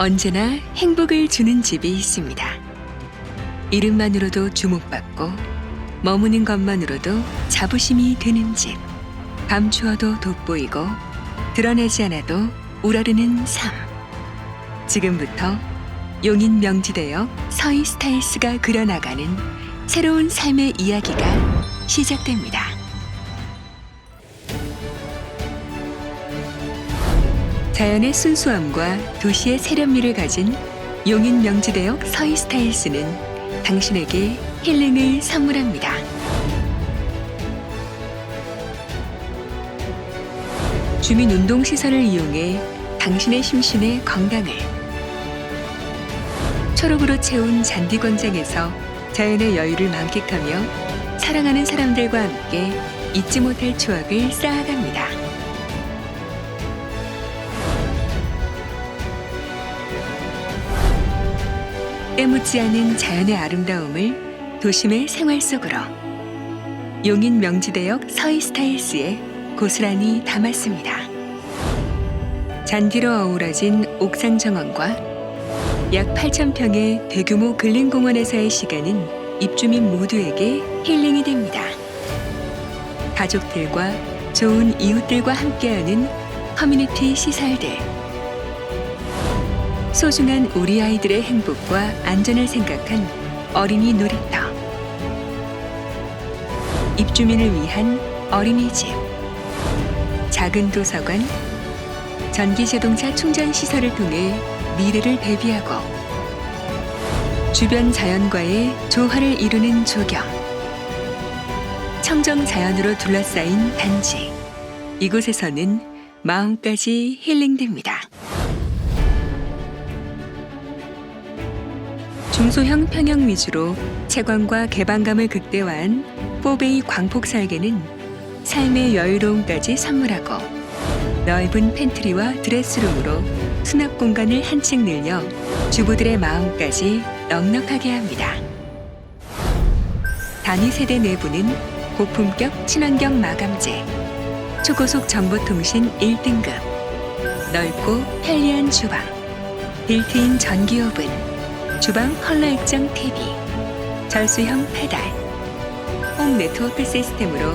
언제나 행복을 주는 집이 있습니다. 이름만으로도 주목받고 머무는 것만으로도 자부심이 드는 집. 감추어도 돋보이고 드러내지 않아도 우러르는 삶. 지금부터 용인 명지대역 서희 스타일스가 그려나가는 새로운 삶의 이야기가 시작됩니다. 자연의 순수함과 도시의 세련미를 가진 용인 명지대역 서희 스타일스는 당신에게 힐링을 선물합니다. 주민 운동 시설을 이용해 당신의 심신의 건강을 초록으로 채운 잔디 광장에서 자연의 여유를 만끽하며 사랑하는 사람들과 함께 잊지 못할 추억을 쌓아갑니다. 때묻지 않은 자연의 아름다움을 도심의 생활 속으로 용인 명지대역 서희 스타일스에 고스란히 담았습니다. 잔디로 어우러진 옥상 정원과 약 8,000평의 대규모 근린공원에서의 시간은 입주민 모두에게 힐링이 됩니다. 가족들과 좋은 이웃들과 함께하는 커뮤니티 시설들. 소중한 우리 아이들의 행복과 안전을 생각한 어린이 놀이터. 입주민을 위한 어린이집. 작은 도서관. 전기 자동차 충전 시설을 통해 미래를 대비하고 주변 자연과의 조화를 이루는 조경. 청정 자연으로 둘러싸인 단지. 이곳에서는 마음까지 힐링됩니다. 중소형 평형 위주로 채광과 개방감을 극대화한 4베이 광폭 설계는 삶의 여유로움까지 선물하고 넓은 팬트리와 드레스룸으로 수납 공간을 한층 늘려 주부들의 마음까지 넉넉하게 합니다. 단위 세대 내부는 고품격 친환경 마감재, 초고속 정보통신 1등급, 넓고 편리한 주방, 빌트인 전기 오븐, 주방 컬러 액정 TV, 절수형 페달, 홈 네트워크 시스템으로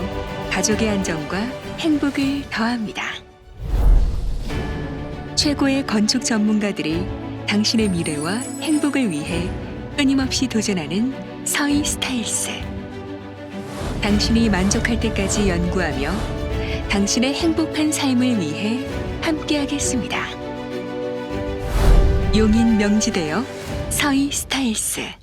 가족의 안정과 행복을 더합니다. 최고의 건축 전문가들이 당신의 미래와 행복을 위해 끊임없이 도전하는 서희 스타일스. 당신이 만족할 때까지 연구하며 당신의 행복한 삶을 위해 함께하겠습니다. 용인 명지대역 서희 스타일스.